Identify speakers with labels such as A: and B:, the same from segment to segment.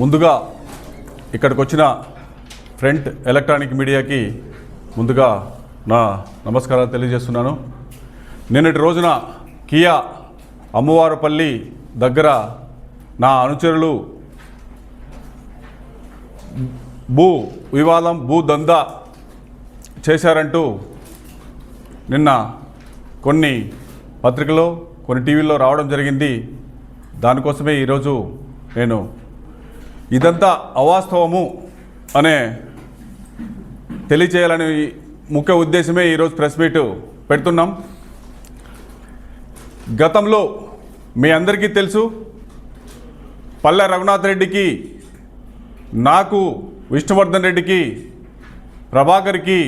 A: ముందుగా ఇక్కడికి వచ్చిన ఫ్రంట్ ఎలక్ట్రానిక్ మీడియాకి ముందుగా నా నమస్కారాలు తెలియజేస్తున్నాను. నిన్నటి రోజున కియా అమ్మవారపల్లి దగ్గర నా అనుచరులు భూ వివాదం భూ దందా చేశారంటూ నిన్న కొన్ని పత్రికలో కొన్ని టీవీల్లో రావడం జరిగింది. దానికోసమే ఈరోజు నేను ఇదంతా అవాస్తవము అనే తెలియచేయాలని ముఖ్య ఉద్దేశమే ఈరోజు ప్రెస్ మీట్ పెడుతున్నాం. గతంలో మీ అందరికీ తెలుసు పల్లె రఘునాథ్ రెడ్డికి నాకు విష్ణువర్ధన్ రెడ్డికి ప్రభాకర్కి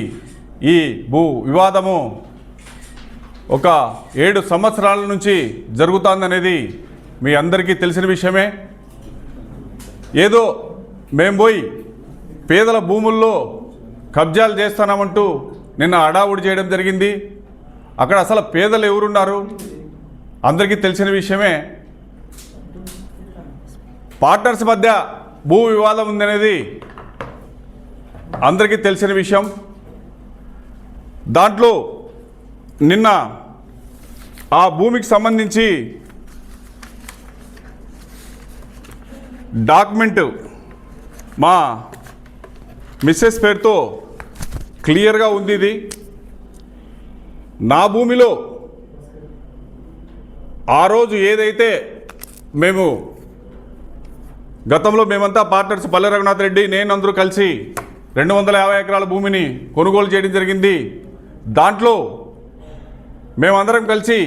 A: ఈ భూ వివాదము ఒక ఏడు సంవత్సరాల నుంచి జరుగుతుందనేది మీ అందరికీ తెలిసిన విషయమే. ఏదో మేము పోయి పేదల భూముల్లో కబ్జాలు చేస్తున్నామంటూ నిన్న అడావుడి చేయడం జరిగింది. అక్కడ అసలు పేదలు ఎవరున్నారు? అందరికీ తెలిసిన విషయమే పార్ట్నర్స్ మధ్య భూ వివాదం ఉందనేది అందరికీ తెలిసిన విషయం. దాంట్లో నిన్న ఆ భూమికి సంబంధించి డాక్యుమెంట్ మా మిస్సెస్ పేరుతో క్లియర్గా ఉంది ఇది. నా భూమిలో ఆ రోజు ఏదైతే మేము గతంలో మేమంతా పార్ట్నర్స్ పల్లె రఘునాథ్ రెడ్డి నేను అందరూ కలిసి రెండు వందల యాభై ఎకరాల భూమిని కొనుగోలు చేయడం జరిగింది. దాంట్లో మేమందరం కలిసి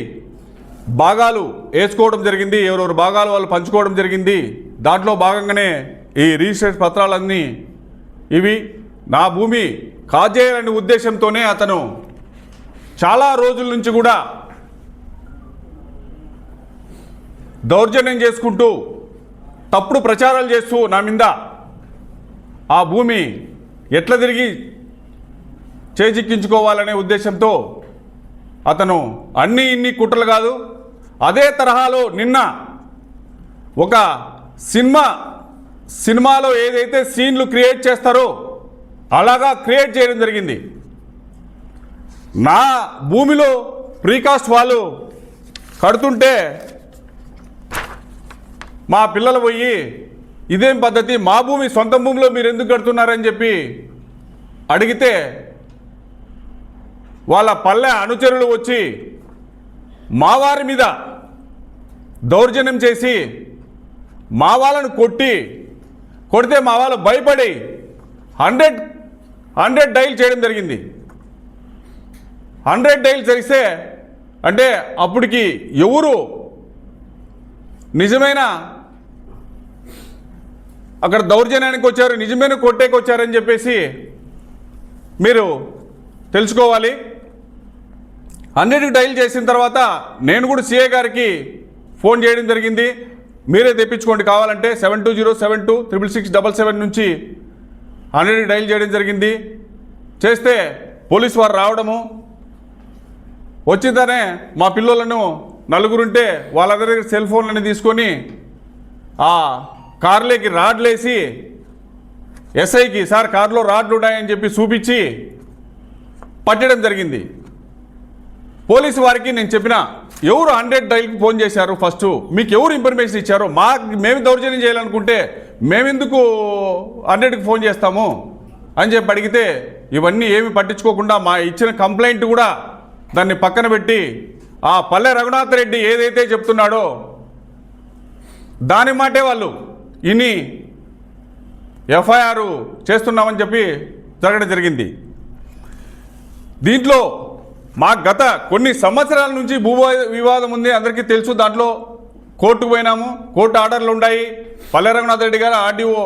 A: భాగాలు వేసుకోవడం జరిగింది. ఎవరెవరు భాగాలు వాళ్ళు పంచుకోవడం జరిగింది. దాంట్లో భాగంగానే ఈ రిజిస్ట్రేషన్ పత్రాలన్నీ ఇవి. నా భూమి కాజేయాలనే ఉద్దేశంతోనే అతను చాలా రోజుల నుంచి కూడా దౌర్జన్యం చేసుకుంటూ తప్పుడు ప్రచారాలు చేస్తూ నా మీద ఆ భూమి ఎట్లా తిరిగి చేజిక్కించుకోవాలనే ఉద్దేశంతో అతను అన్ని ఇన్ని కుట్రలు కాదు అదే తరహాలో నిన్న ఒక సినిమా సినిమాలో ఏదైతే సీన్లు క్రియేట్ చేస్తారో అలాగా క్రియేట్ చేయడం జరిగింది. నా భూమిలో ప్రీకాస్ట్ వాళ్ళు కడుతుంటే మా పిల్లలు పోయి ఇదేం పద్ధతి? మా భూమి సొంత భూమిలో మీరు ఎందుకు కడుతున్నారని చెప్పి అడిగితే వాళ్ళ పల్లె అనుచరులు వచ్చి మా వారి మీద దౌర్జన్యం చేసి మా వాళ్ళను కొట్టి కొడితే మా వాళ్ళు భయపడి హండ్రెడ్ హండ్రెడ్ డైల్ చేయడం జరిగింది. హండ్రెడ్ డైల్ చేస్తే అంటే అప్పటికి ఎవరు నిజమైన అక్కడ దౌర్జన్యానికి వచ్చారు నిజమైన కొట్టేకి వచ్చారని చెప్పేసి మీరు తెలుసుకోవాలి. హండ్రెడ్కి డైల్ చేసిన తర్వాత నేను కూడా సీఏ గారికి ఫోన్ చేయడం జరిగింది. మీరే తెప్పించుకోండి. కావాలంటే seven two zero seven two triple six double seven నుంచి హండ్రెడ్కి డైల్ చేయడం జరిగింది. చేస్తే పోలీస్ వారు రావడము. వచ్చిందనే మా పిల్లలను నలుగురుంటే వాళ్ళ దగ్గర సెల్ ఫోన్లని తీసుకొని ఆ కార్లోకి రాడ్లేసి ఎస్ఐకి సార్ కారులో రాడ్లు ఉన్నాయని చెప్పి చూపించి పట్టడం జరిగింది. పోలీసు వారికి నేను చెప్పిన ఎవరు హండ్రెడ్ డైల్కి ఫోన్ చేశారు ఫస్ట్ మీకు ఎవరు ఇన్ఫర్మేషన్ ఇచ్చారు? మా మేము దౌర్జన్యం చేయాలనుకుంటే మేమెందుకు హండ్రెడ్కి ఫోన్ చేస్తాము? అని చెప్పి అడిగితే ఇవన్నీ ఏమి పట్టించుకోకుండా మా ఇచ్చిన కంప్లైంట్ కూడా దాన్ని పక్కన పెట్టి ఆ పల్లె రఘునాథ్ రెడ్డి ఏదైతే చెప్తున్నాడో దాని మాటే వాళ్ళు. ఇని ఎఫ్ఐఆర్ చేస్తున్నామని చెప్పి జరగడం జరిగింది. దీంట్లో మా గత కొన్ని సంవత్సరాల నుంచి భూ వివాదం ఉంది. అందరికీ తెలుసు. దాంట్లో కోర్టుకు పోయినాము. కోర్టు ఆర్డర్లు ఉన్నాయి పల్లె రఘునాథ్ రెడ్డి గారు ఆర్డీఓ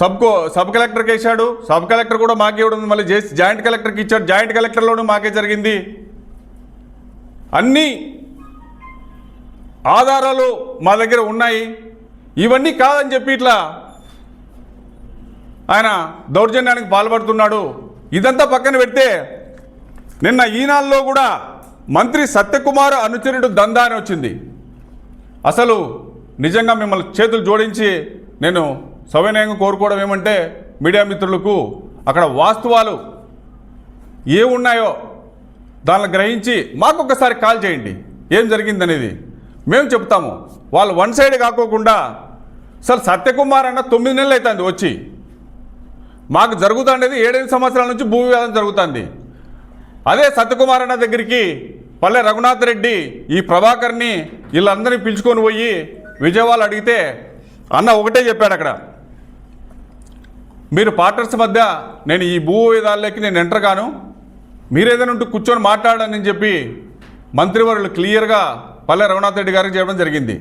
A: సబ్కో సబ్ కలెక్టర్కి వేశాడు. సబ్ కలెక్టర్ కూడా మాకే ఇవ్వడం. మళ్ళీ చేసి జాయింట్ కలెక్టర్కి ఇచ్చాడు. జాయింట్ కలెక్టర్లోనూ మాకే జరిగింది. అన్నీ ఆధారాలు మా దగ్గర ఉన్నాయి. ఇవన్నీ కాదని చెప్పి ఇట్లా ఆయన దౌర్జన్యానికి పాల్పడుతున్నాడు. ఇదంతా పక్కన పెడితే నిన్న ఈనాల్లో కూడా మంత్రి సత్యకుమార్ అనుచరుడు దందా అని వచ్చింది. అసలు నిజంగా మిమ్మల్ని చేతులు జోడించి నేను సవినయంగా కోరుకోవడం ఏమంటే మీడియా మిత్రులకు అక్కడ వాస్తవాలు ఏ ఉన్నాయో దాన్ని గ్రహించి మాకు కాల్ చేయండి. ఏం జరిగిందనేది మేము చెప్తాము. వాళ్ళు వన్ సైడ్ కాకోకుండా సార్ సత్యకుమార్ అన్న తొమ్మిది నెలలు అవుతుంది వచ్చి. మాకు జరుగుతుండేది ఏడెనిమిది సంవత్సరాల నుంచి భూ వివాదం జరుగుతుంది. అదే సత్యకుమార్ అన్న దగ్గరికి పల్లె రఘునాథ్ రెడ్డి ఈ ప్రభాకర్ని వీళ్ళందరినీ పిలుచుకొని పోయి విజయవాడ అడిగితే అన్న ఒకటే చెప్పాడు అక్కడ. మీరు పార్ట్నర్స్ మధ్య నేను ఈ భూ విధాలకి నేను ఎంటర్ కాను మీరేదైనా ఉంటూ ఉంటే కూర్చొని మాట్లాడానని చెప్పి మంత్రివర్యులు క్లియర్గా పల్లె రఘునాథ్ రెడ్డి గారికి చెప్పడం జరిగింది.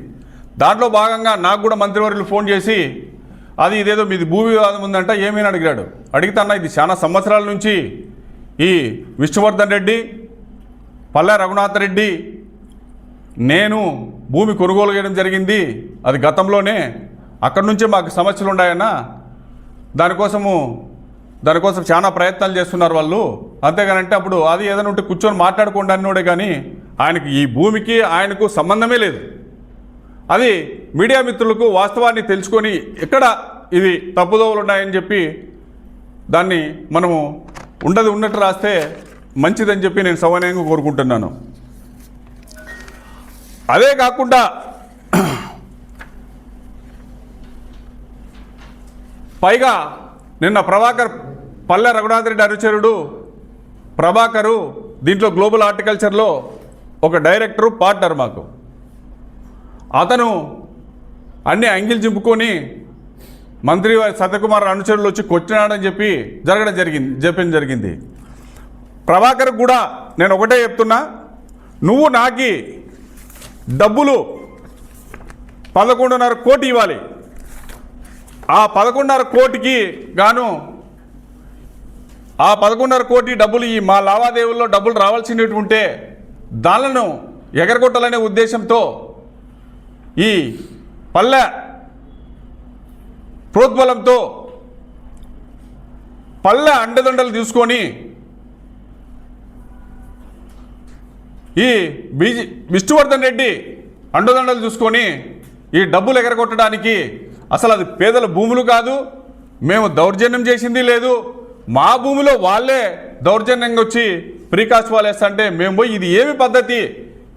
A: దాంట్లో భాగంగా నాకు కూడా మంత్రివర్యులు ఫోన్ చేసి అది ఇదేదో మీది భూ వివాదం ఉందంట ఏమీ అడిగాడు. అడిగితే అన్న ఇది చాలా సంవత్సరాల నుంచి ఈ విష్ణువర్ధన్ రెడ్డి పల్లె రఘునాథ్ రెడ్డి నేను భూమి కొనుగోలు చేయడం జరిగింది. అది గతంలోనే అక్కడి నుంచే మాకు సమస్యలు ఉన్నాయన్న దానికోసము దానికోసం చాలా ప్రయత్నాలు చేస్తున్నారు వాళ్ళు. అంతేగానంటే అప్పుడు అది ఏదైనా ఉంటే కూర్చొని మాట్లాడుకోండి అన్నోడే కానీ ఆయనకి ఈ భూమికి ఆయనకు సంబంధమే లేదు. అది మీడియా మిత్రులకు వాస్తవాన్ని తెలుసుకొని ఎక్కడ ఇది తప్పుదోవలు ఉన్నాయని చెప్పి దాన్ని మనము ఉండదు ఉన్నట్టు రాస్తే మంచిదని చెప్పి నేను సవనీయంగా కోరుకుంటున్నాను. అదే కాకుండా పైగా నిన్న ప్రభాకర్ పల్లె రఘునాథరెడ్డి అనుచరుడు ప్రభాకరు దీంట్లో గ్లోబల్ హార్టికల్చర్లో ఒక డైరెక్టరు పార్ట్నర్ మాకు. అతను అన్ని అంగిల్ చింపుకొని మంత్రి వారి సత్యకుమార్ అనుచరులు వచ్చి కొట్టినాడని చెప్పి జరగడం జరిగింది చెప్పడం జరిగింది. ప్రభాకర్ కూడా నేను ఒకటే చెప్తున్నా నువ్వు నాకి డబ్బులు పదకొండున్నర కోటి ఇవ్వాలి. ఆ పదకొండున్నర కోటికి గాను ఆ పదకొండున్నర కోటి డబ్బులు ఈ మా లావాదేవీల్లో డబ్బులు రావాల్సినవి ఉంటే దానిలను ఎగరగొట్టాలనే ఉద్దేశంతో ఈ పల్లె ప్రోద్బలంతో పల్లె అండదండలు తీసుకొని ఈ బీజీ విష్ణువర్ధన్ రెడ్డి అండదండలు చూసుకొని ఈ డబ్బులు ఎగరగొట్టడానికి అసలు అది పేదల భూములు కాదు. మేము దౌర్జన్యం చేసింది లేదు. మా భూమిలో వాళ్ళే దౌర్జన్యంగా వచ్చి ప్రీకాస్ట్ వాళ్ళు వేస్తా అంటే మేము పోయి ఇది ఏమి పద్ధతి?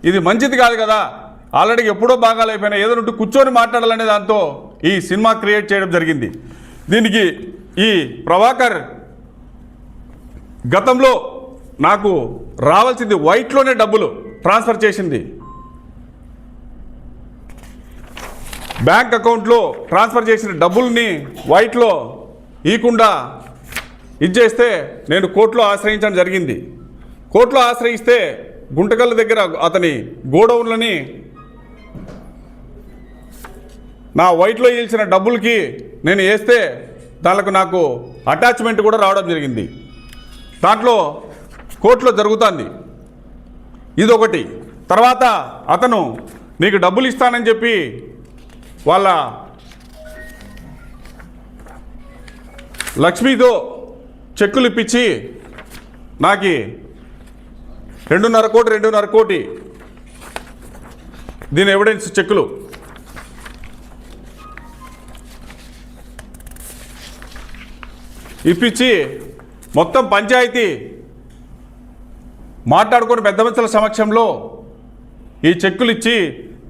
A: ఇది మంచిది కాదు కదా. ఆల్రెడీ ఎప్పుడో భాగాలు అయిపోయినాయి ఏదో ఉంటే కూర్చొని మాట్లాడాలనే దాంతో ఈ సినిమా క్రియేట్ చేయడం జరిగింది. దీనికి ఈ ప్రభాకర్ గతంలో నాకు రావాల్సింది వైట్లోనే డబ్బులు ట్రాన్స్ఫర్ చేసింది. బ్యాంక్ అకౌంట్లో ట్రాన్స్ఫర్ చేసిన డబ్బుల్ని వైట్లో ఇవ్వకుండా ఇచ్చేస్తే నేను కోర్టులో ఆశ్రయించడం జరిగింది. కోర్టులో ఆశ్రయిస్తే గుంటకల్ దగ్గర అతని గోడౌన్లని నా వైట్లో ఇల్చిన డబ్బులకి నేను వేస్తే దానికి నాకు అటాచ్మెంట్ కూడా రావడం జరిగింది. దాంట్లో కోర్టులో జరుగుతుంది. ఇదొకటి. తర్వాత అతను నీకు డబ్బులు ఇస్తానని చెప్పి వాళ్ళ లక్ష్మితో చెక్కులు ఇప్పించి నాకు రెండున్నర కోటి రెండున్నర కోటి దీని ఎవిడెన్స్ చెక్కులు. ఇప్పించి మొత్తం పంచాయతీ మాట్లాడుకుని పెద్ద మనుషుల సమక్షంలో ఈ చెక్కులు ఇచ్చి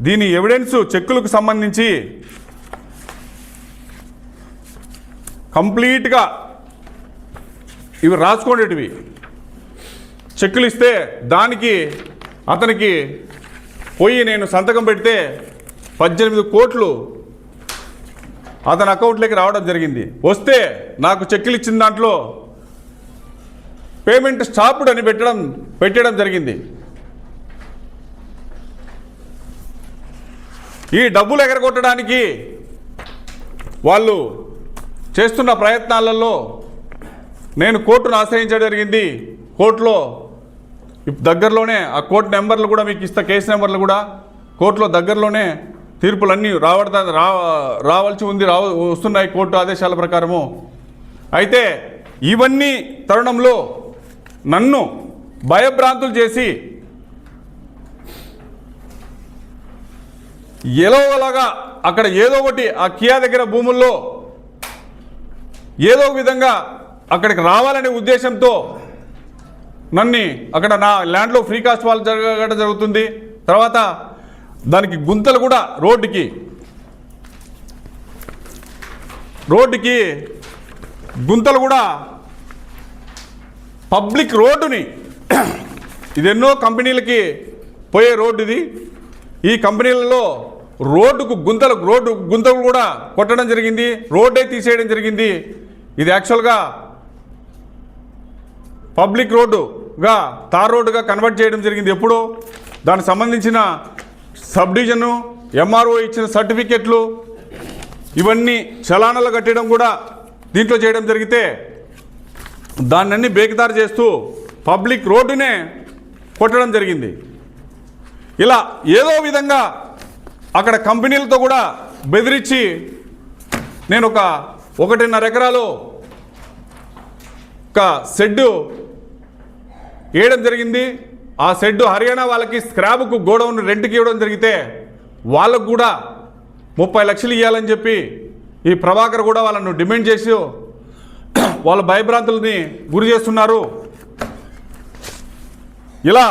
A: దీని ఎవిడెన్స్ చెక్కులకు సంబంధించి కంప్లీట్గా ఇవి రాసుకోండేటివి. చెక్కులు ఇస్తే దానికి అతనికి పోయి నేను సంతకం పెడితే పద్దెనిమిది కోట్లు అతని అకౌంట్లోకి రావడం జరిగింది. వస్తే నాకు చెక్కులు ఇచ్చిన దాంట్లో పేమెంట్ స్టాప్డ్ అని పెట్టడం పెట్టడం జరిగింది. ఈ డబ్బులు ఎగరగొట్టడానికి వాళ్ళు చేస్తున్న ప్రయత్నాలలో నేను కోర్టును ఆశ్రయించడం జరిగింది. కోర్టులో దగ్గరలోనే ఆ కోర్టు నెంబర్లు కూడా మీకు ఇస్తా కేసు నెంబర్లు కూడా కోర్టులో దగ్గరలోనే తీర్పులన్నీ రావడతా రా రావాల్సి ఉంది రావ వస్తున్నాయి కోర్టు ఆదేశాల ప్రకారము. అయితే ఇవన్నీ తరుణంలో నన్ను భయభ్రాంతులు చేసి ఎలాగోలాగా అక్కడ ఏదో ఒకటి ఆ కియా దగ్గర భూముల్లో ఏదో విధంగా అక్కడికి రావాలనే ఉద్దేశంతో నన్ను అక్కడ నా ల్యాండ్లో ఫ్రీ కాస్ట్ వాళ్ళు జరగడం జరుగుతుంది. తర్వాత దానికి గుంతలు కూడా రోడ్డుకి. రోడ్డుకి గుంతలు కూడా పబ్లిక్ రోడ్డుని. ఇది ఎన్నో కంపెనీలకి పోయే రోడ్డు ఇది. ఈ కంపెనీలలో రోడ్డుకు గుంతలు రోడ్డు గుంతలు కూడా కొట్టడం జరిగింది. రోడ్డే తీసేయడం జరిగింది. ఇది యాక్చువల్గా పబ్లిక్ రోడ్డుగా తార్ రోడ్డుగా కన్వర్ట్ చేయడం జరిగింది ఎప్పుడో. దానికి సంబంధించిన సబ్ డివిజను ఎంఆర్ఓ ఇచ్చిన సర్టిఫికెట్లు ఇవన్నీ చలానాలు కట్టడం కూడా దీంట్లో చేయడం జరిగితే దాన్నన్ని బేకిదారు చేస్తూ పబ్లిక్ రోడ్డునే కొట్టడం జరిగింది. ఇలా ఏదో విధంగా అక్కడ కంపెనీలతో కూడా బెదిరించి నేను ఒక ఒకటిన్నర ఎకరాలు ఒక షెడ్డు వేయడం జరిగింది. ఆ షెడ్డు హర్యానా వాళ్ళకి స్క్రాబ్కు గోడౌన్ రెంట్కి ఇవ్వడం జరిగితే వాళ్ళకు కూడా ముప్పై లక్షలు ఇవ్వాలని చెప్పి ఈ ప్రభాకర్ కూడా వాళ్ళను డిమాండ్ చేసి వాళ్ళ భయభ్రాంతుల్ని గురి చేస్తున్నారు. ఇలా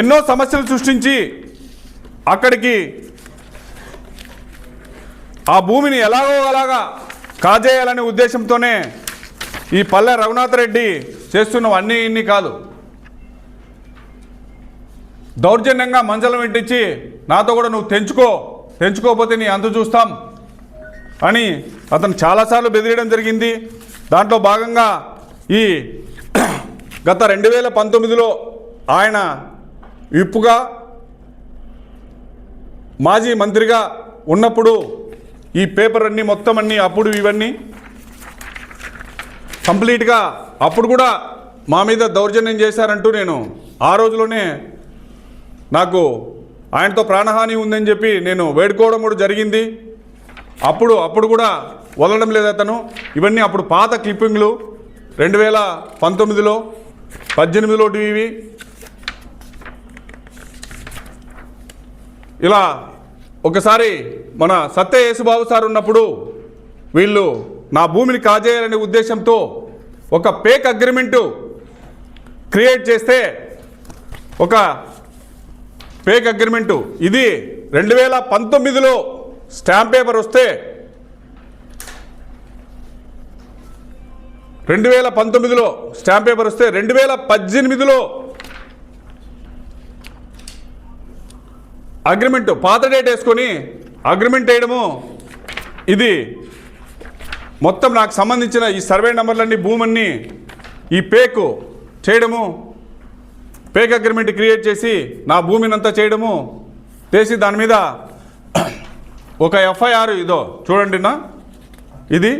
A: ఎన్నో సమస్యలు సృష్టించి అక్కడికి ఆ భూమిని ఎలాగో అలాగా కాజేయాలనే ఉద్దేశంతోనే ఈ పల్లె రఘునాథ్ రెడ్డి చేస్తున్నవి అన్నీ ఇన్ని కాదు. దౌర్జన్యంగా మంచం పెట్టించి నాతో కూడా నువ్వు తెంచుకో తెంచుకోకపోతే నీ అంత చూస్తాం అని అతను చాలాసార్లు బెదిరియడం జరిగింది. దాంట్లో భాగంగా ఈ గత రెండు వేల పంతొమ్మిదిలో ఆయన విప్పుగా మాజీ మంత్రిగా ఉన్నప్పుడు ఈ పేపర్ అన్నీ మొత్తం అన్నీ అప్పుడు ఇవన్నీ కంప్లీట్గా అప్పుడు కూడా మా మీద దౌర్జన్యం చేశారంటూ నేను ఆ రోజులోనే నాకు ఆయనతో ప్రాణహాని ఉందని చెప్పి నేను వేడుకోవడం కూడా జరిగింది. అప్పుడు అప్పుడు కూడా వదలడం లేదు అతను. ఇవన్నీ అప్పుడు పాత క్లిప్పింగ్లు. రెండు వేల పంతొమ్మిదిలో పద్దెనిమిదిలో ఇవి ఇలా ఒకసారి మన సత్య యేసుబాబు సార్ ఉన్నప్పుడు వీళ్ళు నా భూమిని కాజేయాలనే ఉద్దేశంతో ఒక పేక్ అగ్రిమెంటు క్రియేట్ చేస్తే ఒక పేక్ అగ్రిమెంటు. ఇది రెండు వేల పంతొమ్మిదిలో స్టాంప్ పేపర్ వస్తే రెండు వేల పంతొమ్మిదిలో స్టాంప్ పేపర్ వస్తే రెండు వేల పద్దెనిమిదిలో అగ్రిమెంట్ పాత డేట్ వేసుకొని అగ్రిమెంట్ వేయడము. ఇది మొత్తం నాకు సంబంధించిన ఈ సర్వే నెంబర్లన్నీ భూమన్ని ఈ పేకు చేయడము. పేక్ అగ్రిమెంట్ క్రియేట్ చేసి నా భూమిని అంతా చేయడము చేసి దాని మీద ఒక ఎఫ్ఐఆర్ ఇదో చూడండి నా. ఇది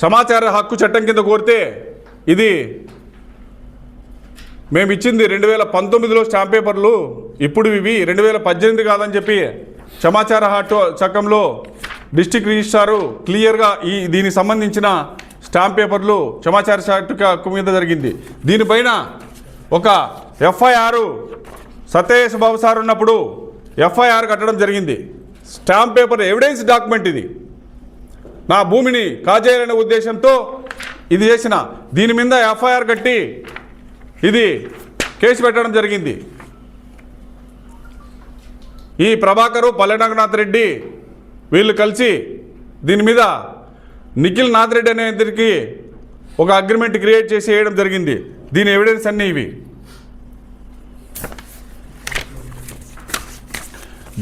A: సమాచార హక్కు చట్టం కింద కోరితే ఇది మేము ఇచ్చింది రెండు వేల పంతొమ్మిదిలో స్టాంప్ పేపర్లు ఇప్పుడు ఇవి రెండు వేల పద్దెనిమిది కాదని చెప్పి సమాచార హక్కు చట్టంలో డిస్టిక్ రిజిస్ట్రారు క్లియర్గా ఈ దీనికి సంబంధించిన స్టాంప్ పేపర్లు సమాచార హక్కు హక్కు మీద జరిగింది. దీనిపైన ఒక ఎఫ్ఐఆర్ సత్యేష్ బాబు సార్ ఉన్నప్పుడు ఎఫ్ఐఆర్ కట్టడం జరిగింది. స్టాంప్ పేపర్ ఎవిడెన్స్ డాక్యుమెంట్ ఇది. నా భూమిని కాజేయాలనే ఉద్దేశంతో ఇది చేసిన. దీని మీద ఎఫ్ఐఆర్ కట్టి ఇది కేసు పెట్టడం జరిగింది. ఈ ప్రభాకరు పల్లెనాగనాథ్ రెడ్డి వీళ్ళు కలిసి దీని మీద నిఖిల్ నాథ్ రెడ్డి అనే ఇద్దరికి ఒక అగ్రిమెంట్ క్రియేట్ చేసి వేయడం జరిగింది. దీని ఎవిడెన్స్ అన్నీ ఇవి.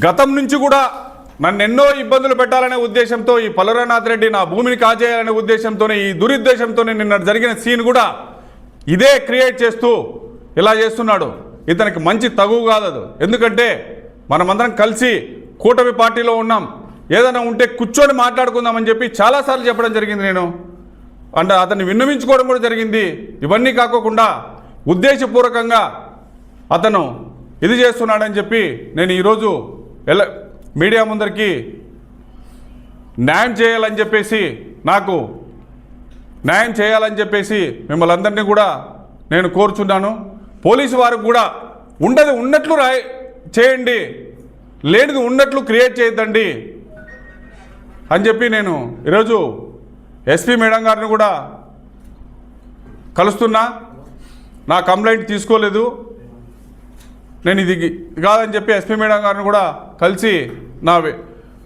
A: గతం నుంచి కూడా నన్ను ఎన్నో ఇబ్బందులు పెట్టాలనే ఉద్దేశంతో ఈ పల్లెనాథ్ రెడ్డి నా భూమిని కాజేయాలనే ఉద్దేశంతోనే ఈ దురుద్దేశంతోనే నిన్న జరిగిన సీన్ కూడా ఇదే క్రియేట్ చేస్తూ ఇలా చేస్తున్నాడు. ఇతనికి మంచి తగువు కాదు ఎందుకంటే మనమందరం కలిసి కూటమి పార్టీలో ఉన్నాం. ఏదైనా ఉంటే కూర్చొని మాట్లాడుకుందామని చెప్పి చాలాసార్లు చెప్పడం జరిగింది నేను. అంటే అతన్ని విన్నవించుకోవడం కూడా జరిగింది. ఇవన్నీ కాకోకుండా ఉద్దేశపూర్వకంగా అతను ఇది చేస్తున్నాడని చెప్పి నేను ఈరోజు ఎల మీడియా ముందరికి న్యాయం చేయాలని చెప్పేసి నాకు న్యాయం చేయాలని చెప్పేసి మిమ్మల్ని అందరినీ కూడా నేను కోరుచున్నాను. పోలీసు వారికి కూడా ఉండదు ఉన్నట్లు రాయి చేయండి. లేనిది ఉన్నట్లు క్రియేట్ చేయొద్దండి. అని చెప్పి నేను ఈరోజు ఎస్పీ మేడం గారిని కూడా కలుస్తున్నా. నా కంప్లైంట్ తీసుకోలేదు. నేను ఇది కాదని చెప్పి ఎస్పీ మేడం గారిని కూడా కలిసి నా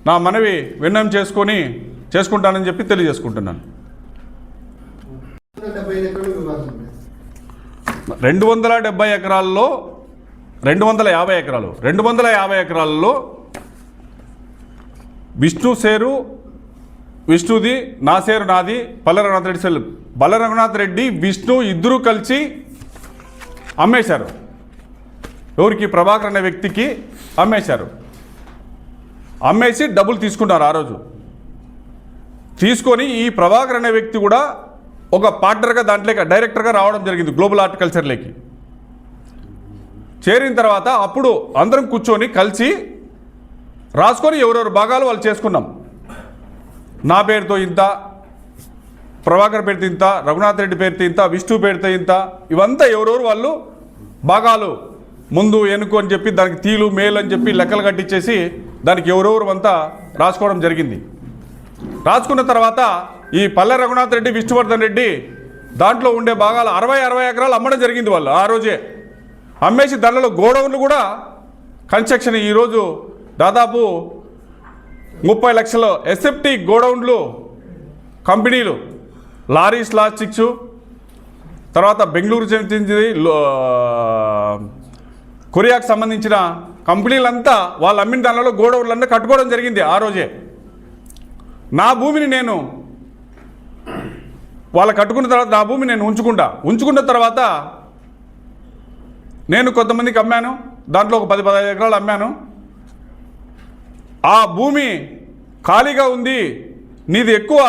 A: నా మనవి విన్నం చేసుకొని చేసుకుంటానని చెప్పి తెలియజేసుకుంటున్నాను. రెండు వందల డెబ్బై ఎకరాల్లో రెండు వందల యాభై ఎకరాలు రెండు వందల యాభై ఎకరాల్లో విష్ణు సేరు విష్ణుది నా సేరు నాది పల్ల రఘునాథ్ రెడ్డి సెల్. బల్ల రఘునాథ్ రెడ్డి విష్ణు ఇద్దరూ కలిసి అమ్మేశారు. ఎవరికి? ప్రభాకర్ అనే వ్యక్తికి అమ్మేశారు. అమ్మేసి డబ్బులు తీసుకున్నారు ఆ రోజు. తీసుకొని ఈ ప్రభాకర్ అనే వ్యక్తి కూడా ఒక పార్ట్నర్గా దాంట్లోకి డైరెక్టర్గా రావడం జరిగింది గ్లోబల్ హార్టికల్చర్లోకి చేరిన తర్వాత అప్పుడు అందరం కూర్చొని కలిసి రాసుకొని ఎవరెవరు భాగాలు వాళ్ళు చేసుకున్నాం. నా పేరుతో ఇంత ప్రభాకర్ పేరుతో ఇంత రఘునాథ్ రెడ్డి పేరుతో ఇంత విష్ణు పేరుతో ఇంత ఇవంతా ఎవరెవరు వాళ్ళు? భాగాలు. ముందు ఎనుకు అని చెప్పి దానికి తీలు మేలు అని చెప్పి లెక్కలు కట్టించేసి దానికి ఎవరెవరు అంతా రాసుకోవడం జరిగింది. రాసుకున్న తర్వాత ఈ పల్లె రఘునాథ్ రెడ్డి విష్ణువర్ధన్ రెడ్డి దాంట్లో ఉండే భాగాలు అరవై అరవై ఎకరాలు అమ్మడం జరిగింది వాళ్ళు ఆ రోజే. అమ్మేసి దానిలో గోడౌన్లు కూడా కన్స్ట్రక్షన్ ఈరోజు దాదాపు ముప్పై లక్షల ఎస్ఎఫ్టీ గోడౌన్లు కంపెనీలు లారీస్ లాస్టిక్స్ తర్వాత బెంగళూరు చెందింది కొరియాకు సంబంధించిన కంపెనీలంతా వాళ్ళు అమ్మిన దానిలో గోడౌన్లన్నీ కట్టుకోవడం జరిగింది ఆ రోజే. నా భూమిని నేను వాళ్ళు కట్టుకున్న తర్వాత నా భూమి నేను ఉంచుకుంటా. ఉంచుకున్న తర్వాత నేను కొంతమందికి అమ్మాను దాంట్లో ఒక పది పదహైదు ఎకరాలు అమ్మాను. ఆ భూమి ఖాళీగా ఉంది నీది ఎక్కువ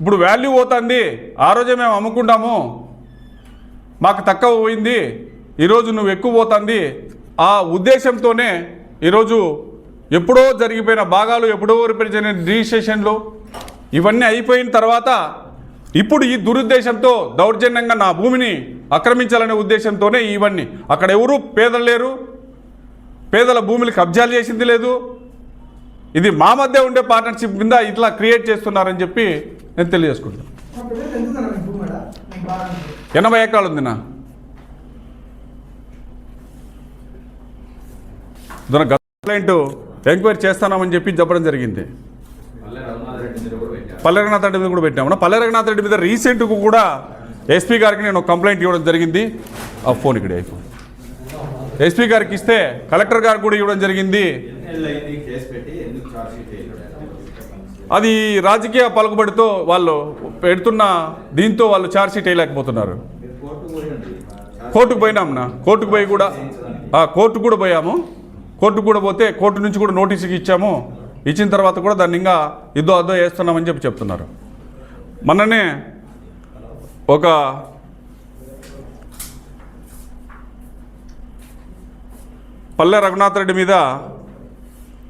A: ఇప్పుడు వాల్యూ పోతుంది ఆ రోజే మేము అమ్ముకుంటాము. మాకు తక్కువ పోయింది ఈరోజు నువ్వు ఎక్కువ పోతుంది. ఆ ఉద్దేశంతోనే ఈరోజు ఎప్పుడో జరిగిపోయిన భాగాలు ఎప్పుడో జరిగిన రిజిస్ట్రేషన్లు ఇవన్నీ అయిపోయిన తర్వాత ఇప్పుడు ఈ దురుద్దేశంతో దౌర్జన్యంగా నా భూమిని ఆక్రమించాలనే ఉద్దేశంతోనే ఇవన్నీ. అక్కడ ఎవరు పేదలు లేరు పేదల భూమిని కబ్జాలు చేసింది లేదు. ఇది మా మధ్య ఉండే పార్ట్నర్షిప్ కింద ఇట్లా క్రియేట్ చేస్తున్నారని చెప్పి నేను తెలియజేసుకుంటాను
B: ఉంది.
A: ఎనభై ఎకరాలు ఉంది నా కంప్లైంట్ ఎంక్వైరీ చేస్తానామని చెప్పి చెప్పడం జరిగింది.
C: రెడ్డి మీద కూడా
A: పల్లె రఘునాథ్ రెడ్డి మీద కూడా పెట్టాము. పల్లె రఘునాథ్ రెడ్డి మీద రీసెంట్గా కూడా ఎస్పీ గారికి నేను ఒక కంప్లైంట్ ఇవ్వడం జరిగింది. ఆ ఫోన్ ఇక్కడ అయిపోయింది ఎస్పీ గారికి ఇస్తే కలెక్టర్ గారికి కూడా ఇవ్వడం జరిగింది. అది రాజకీయ పలుకుబడితో వాళ్ళు పెడుతున్న దీంతో వాళ్ళు ఛార్జ్షీట్ వేయలేకపోతున్నారు. కోర్టుకు పోయినాంనా కోర్టుకు పోయి కూడా కోర్టు కూడా పోయాము. కోర్టుకు కూడా పోతే కోర్టు నుంచి కూడా నోటీసుకి ఇచ్చాము. ఇచ్చిన తర్వాత కూడా దాన్ని ఇంకా ఇద్దో అద్దో వేస్తున్నామని చెప్పి చెప్తున్నారు. మొన్ననే ఒక పల్లె రఘునాథ్ రెడ్డి మీద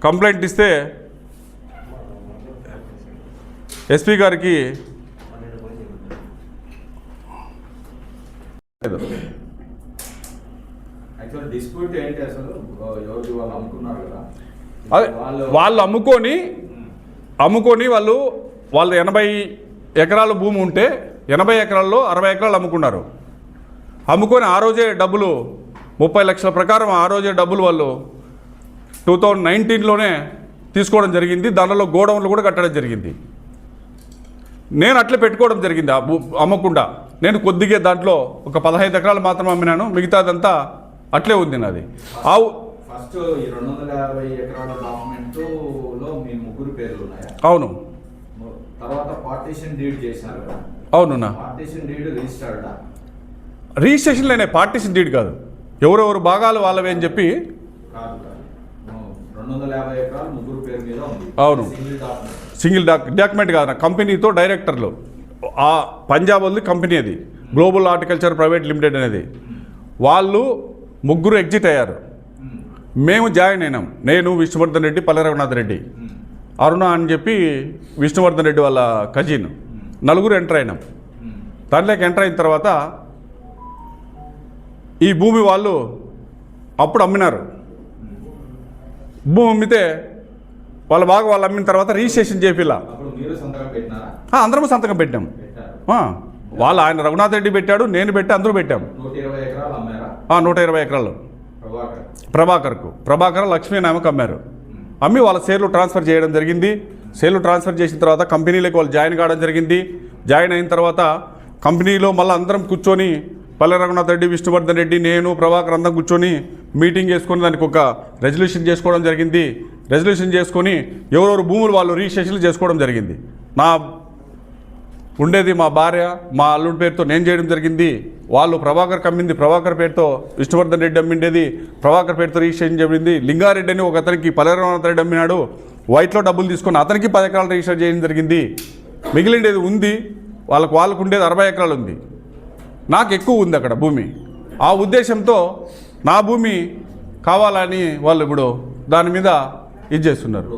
A: కంప్లైంట్ ఇస్తే ఎస్పీ గారికి అదే
C: వాళ్ళు
A: అమ్ముకొని అమ్ముకొని వాళ్ళు వాళ్ళు ఎనభై ఎకరాల భూమి ఉంటే ఎనభై ఎకరాల్లో అరవై ఎకరాలు అమ్ముకున్నారు. అమ్ముకొని ఆ రోజే డబ్బులు ముప్పై లక్షల ప్రకారం ఆ రోజే డబ్బులు వాళ్ళు టూ థౌజండ్ నైన్టీన్లోనే తీసుకోవడం జరిగింది. దానిలో గోడౌన్లు కూడా కట్టడం జరిగింది. నేను అట్లే పెట్టుకోవడం జరిగింది ఆ అమ్మకుండా. నేను కొద్దిగా దాంట్లో ఒక పదహైదు ఎకరాలు మాత్రం అమ్మినాను. మిగతాదంతా అట్లే ఉంది నాది. ఆ అవును.
C: తర్వాత పార్టీషన్ డీడ్ చేశారు కదా.
A: అవును నా.
C: పార్టీషన్ డీడ్ రిజిస్టర్డా?
A: రిజిస్ట్రేషన్లోనే పార్టీషన్ డీడ్ కాదు. ఎవరెవరు భాగాలు వాళ్ళవే అని చెప్పి అవును.
C: సింగిల్
A: డాక్ డాక్యుమెంట్ కాదు కంపెనీతో డైరెక్టర్లు. ఆ పంజాబ్ వాళ్ళది కంపెనీ అది. గ్లోబల్ హార్టికల్చర్ ప్రైవేట్ లిమిటెడ్ అనేది. వాళ్ళు ముగ్గురు ఎగ్జిట్ అయ్యారు. మేము జాయిన్ అయినాం. నేను విష్ణువర్ధన్ రెడ్డి పల్లె రఘునాథ్ రెడ్డి. అరుణ అని చెప్పి విష్ణువర్ధన్ రెడ్డి వాళ్ళ కజిన్ నలుగురు ఎంటర్ అయినాం. దాంట్లోకి ఎంటర్ అయిన తర్వాత ఈ భూమి వాళ్ళు అప్పుడు అమ్మినారు. భూమి అమ్మితే వాళ్ళ బాగా వాళ్ళు అమ్మిన తర్వాత రిజిస్ట్రేషన్ చేపిలా.
C: అప్పుడు మీరు సొంతంగా పెట్టినారా?
A: అందరం సంతకం పెట్టాం వాళ్ళు ఆయన రఘునాథ్ రెడ్డి పెట్టాడు నేను పెట్టి అందరూ పెట్టాం.
C: నూట ఇరవై ఎకరాలు
A: ప్రభాకర్కు. ప్రభాకర్ లక్ష్మీ నామకు అమ్మారు. అమ్మి వాళ్ళ షేర్లు ట్రాన్స్ఫర్ చేయడం జరిగింది. షేర్లు ట్రాన్స్ఫర్ చేసిన తర్వాత కంపెనీలోకి వాళ్ళు జాయిన్ కావడం జరిగింది. జాయిన్ అయిన తర్వాత కంపెనీలో మళ్ళీ అందరం కూర్చొని పల్లె రఘునాథ్ రెడ్డి విష్ణువర్ధన్ రెడ్డి నేను ప్రభాకర్ అందరం కూర్చొని మీటింగ్ చేసుకొని దానికి ఒక రెజల్యూషన్ చేసుకోవడం జరిగింది. రెజల్యూషన్ చేసుకొని ఎవరెవరు భూములు వాళ్ళు రిజిస్ట్రేషన్లు చేసుకోవడం జరిగింది. నా ఉండేది మా భార్య మా అల్లుడి పేరుతో నేను చేయడం జరిగింది. వాళ్ళు ప్రభాకర్ కమ్మింది ప్రభాకర్ పేరుతో విష్ణువర్ధన్ రెడ్డి అమ్మిండేది. ప్రభాకర్ పేరుతో రిజిస్ట్రేషన్ చేయబడింది. లింగారెడ్డి అని ఒక అతనికి పల్లెరవనాథ్ రెడ్డి అమ్మినాడు. వైట్లో డబ్బులు తీసుకొని అతనికి పది ఎకరాలు రిజిస్టర్ చేయడం జరిగింది. మిగిలిండేది ఉంది. వాళ్ళకు వాళ్ళకు ఉండేది అరవై ఎకరాలు ఉంది. నాకు ఎక్కువ ఉంది అక్కడ భూమి. ఆ ఉద్దేశంతో నా భూమి కావాలని వాళ్ళు ఇప్పుడు దాని మీద ఇది చేస్తున్నారు.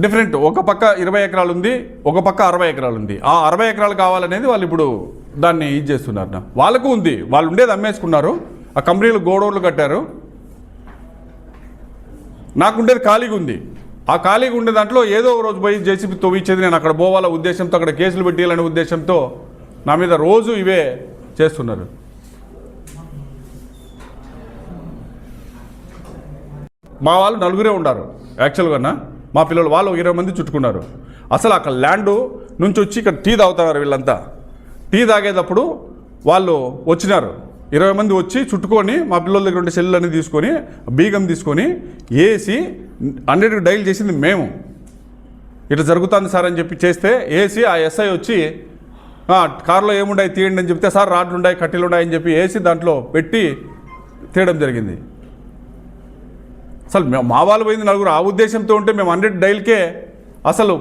C: డిఫరెంట్
A: ఒక పక్క ఇరవై ఎకరాలు ఉంది ఒక పక్క అరవై ఎకరాలు ఉంది. ఆ అరవై ఎకరాలు కావాలనేది వాళ్ళు ఇప్పుడు దాన్ని ఇది చేస్తున్నారు. వాళ్ళకు ఉంది వాళ్ళు ఉండేది అమ్మేసుకున్నారు. ఆ కంపెనీలు గోడౌన్లు కట్టారు. నాకు ఉండేది ఖాళీగా ఉంది. ఆ ఖాళీగా ఉండే దాంట్లో ఏదో ఒక రోజు పోయి జేసీబీ తవ్వించేది నేను అక్కడ పోవాల ఉద్దేశంతో అక్కడ కేసులు పెట్టేయాలనే ఉద్దేశంతో నా మీద రోజు ఇవే చేస్తున్నారు. మా వాళ్ళు నలుగురే ఉన్నారు యాక్చువల్గా మా పిల్లలు వాళ్ళు ఇరవై మంది చుట్టుకున్నారు. అసలు అక్కడ ల్యాండ్ నుంచి వచ్చి ఇక్కడ టీ తాగుతున్నారు వీళ్ళంతా. టీ తాగేటప్పుడు వాళ్ళు వచ్చినారు. ఇరవై మంది వచ్చి చుట్టుకొని మా పిల్లల దగ్గర ఉండే సెల్ అన్ని తీసుకొని బీగం తీసుకొని వేసి హండ్రెడ్కి డైల్ చేసింది మేము. ఇట్లా జరుగుతుంది సార్ అని చెప్పి చేస్తే ఏసీ ఆ ఎస్ఐ వచ్చి కారులో ఏముండాయి తీయండి అని చెప్తే సార్ రాడ్లు ఉన్నాయి కట్టెలు ఉన్నాయి అని చెప్పి వేసి దాంట్లో పెట్టి తీయడం జరిగింది. అసలు మేము మా వాళ్ళు పోయింది నలుగురు ఆ ఉద్దేశంతో ఉంటే మేము హండ్రెడ్ డైల్కే అసలు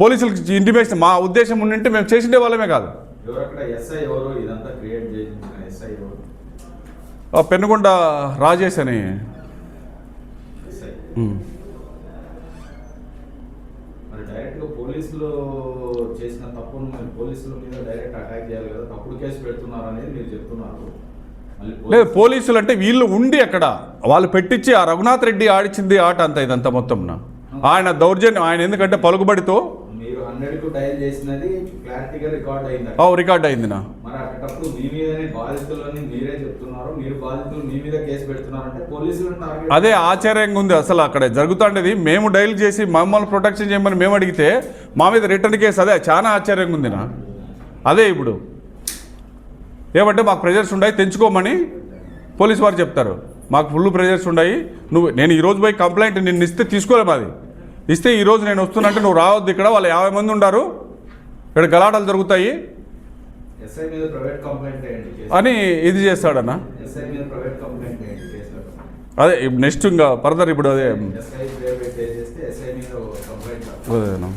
A: పోలీసులకి ఇంటిమేషన్ మా ఉద్దేశం ఉండింటే మేము చేసిండే వాళ్ళమే కాదు.
C: ఎవరు అక్కడ ఎస్ఐ ఎవరు ఇదంతా క్రియేట్ ఎస్ఐ ఎవరు?
A: పెనుగొండ రాజేష్ అని.
C: పోలీసులు చేసిన తప్పును మరి పోలీసుల మీద డైరెక్ట్ అటాక్ చేయాలి కదా తప్పుడు కేసు పెడుతున్నారు అనేది మీరు చెప్తున్నారు.
A: లేదు
C: పోలీసు-
A: పోలీసులు అంటే వీళ్ళు ఉండి అక్కడ వాళ్ళు పెట్టించి ఆ రఘునాథ్ రెడ్డి ఆడిచింది ఆట అంత ఇదంతా మొత్తం ఆయన దౌర్జన్యం ఆయన ఎందుకంటే పలుకుబడితో
C: డయల్ చేసినది క్లారిటీగా రికార్డ్ అయింది
A: ఆ రికార్డ్ అయింది నా
C: మరి అట్టప్పుడు మీ మీదనే బాధితులని మీరే చెప్తున్నారు మీరు బాధితులు మీ మీద కేసు పెడుతున్నారంటే పోలీసులను టార్గెట్
A: అదే ఆశ్చర్యంగా ఉంది అసలు అక్కడ జరుగుతుండేది. మేము డైల్ చేసి మమ్మల్ని ప్రొటెక్షన్ చేయమని మేము అడిగితే మా మీద రిటర్న్ కేసు అదే చాలా ఆశ్చర్యంగా ఉంది నా అదే ఇప్పుడు. ఏమంటే మాకు ప్రెజర్స్ ఉన్నాయి తెంచుకోమని పోలీస్ వారు చెప్తారు. మాకు ఫుల్ ప్రెజర్స్ ఉన్నాయి నువ్వు నేను ఈరోజు పోయి కంప్లైంట్ నిన్ను ఇస్తే తీసుకోలేము అది ఇస్తే ఈరోజు నేను వస్తున్నట్టే నువ్వు రావద్దు ఇక్కడ వాళ్ళు యాభై మంది ఉన్నారు ఇక్కడ గలాటాలు జరుగుతాయి. అని ఇది చేస్తాడన్న. అదే నెక్స్ట్ ఇంకా ఫర్దర్ ఇప్పుడు అదే అదేనా?